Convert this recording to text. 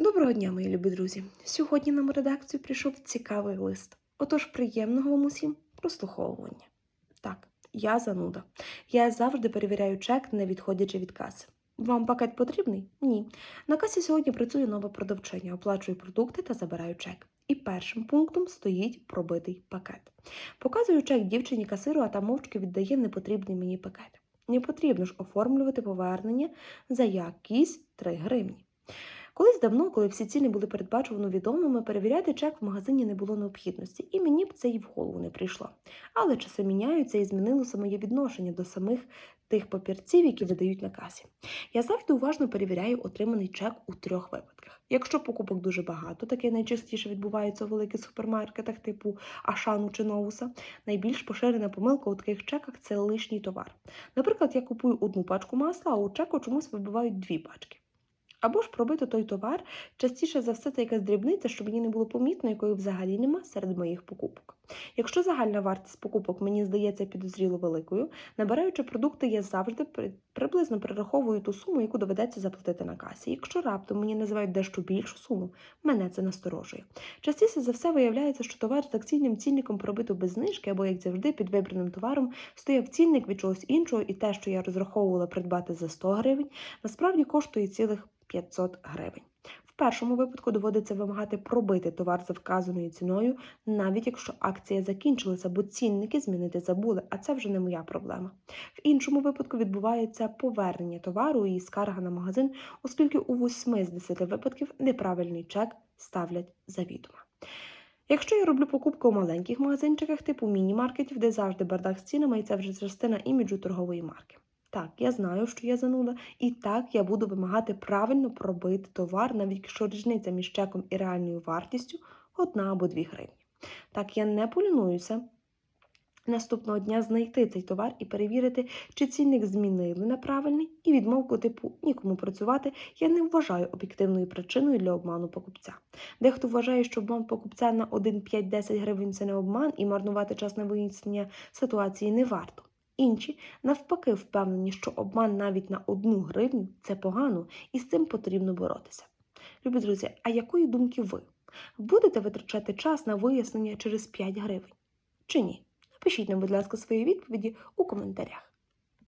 Доброго дня, мої любі друзі! Сьогодні нам у редакцію прийшов цікавий лист. Отож, приємного вам усім прослуховування. Так, я зануда. Я завжди перевіряю чек, не відходячи від каси. Вам пакет потрібний? Ні. На касі сьогодні працює нове продавчиня, оплачую продукти та забираю чек. І першим пунктом стоїть пробитий пакет. Показую чек дівчині касиру, а та мовчки віддає непотрібний мені пакет. Не потрібно ж оформлювати повернення за якісь 3 гривні. Колись давно, коли всі ціни були передбачувано відомими, перевіряти чек в магазині не було необхідності, і мені б це і в голову не прийшло. Але часи міняються і змінилося моє відношення до самих тих папірців, які видають на касі. Я завжди уважно перевіряю отриманий чек у трьох випадках. Якщо покупок дуже багато, таке найчастіше відбувається у великих супермаркетах типу Ашану чи Ноуса, найбільш поширена помилка у таких чеках це лишній товар. Наприклад, я купую одну пачку масла, а у чеку чомусь вибивають дві пачки. Або ж пробити той товар, частіше за все це якась дрібниця, що мені не було помітно, якої взагалі нема серед моїх покупок. Якщо загальна вартість покупок мені здається підозріло великою, набираючи продукти, я завжди при- приблизно перераховую ту суму, яку доведеться заплатити на касі. Якщо раптом мені називають дещо більшу суму, мене це насторожує. Частіше за все виявляється, що товар з акційним цінником пробито без знижки, або, як завжди, під вибраним товаром стояв цінник від чогось іншого, і те, що я розраховувала придбати за 100 гривень, насправді коштує цілих 500 гривень. В першому випадку доводиться вимагати пробити товар за вказаною ціною, навіть якщо акція закінчилася, бо цінники змінити забули, а це вже не моя проблема. В іншому випадку відбувається повернення товару і скарга на магазин, оскільки у 8 з 10 випадків неправильний чек ставлять завідомо. Якщо я роблю покупки у маленьких магазинчиках типу міні-маркетів, де завжди бардак з цінами, і це вже частина іміджу торгової марки. Так, я знаю, що я зануда, і так я буду вимагати правильно пробити товар, навіть якщо різниця між чеком і реальною вартістю одна або дві гривні. Так, я не полінуюся наступного дня знайти цей товар і перевірити, чи цінник змінили на правильний, і відмовку типу нікому працювати я не вважаю об'єктивною причиною для обману покупця. Дехто вважає, що обман покупця на 1, 5, 10 гривень це не обман, і марнувати час на вияснення ситуації не варто. Інші, навпаки, впевнені, що обман навіть на одну гривню це погано, і з цим потрібно боротися. Любі друзі, а якої думки ви? Будете витрачати час на вияснення через 5 гривень? Чи ні? Напишіть нам, будь ласка, свої відповіді у коментарях.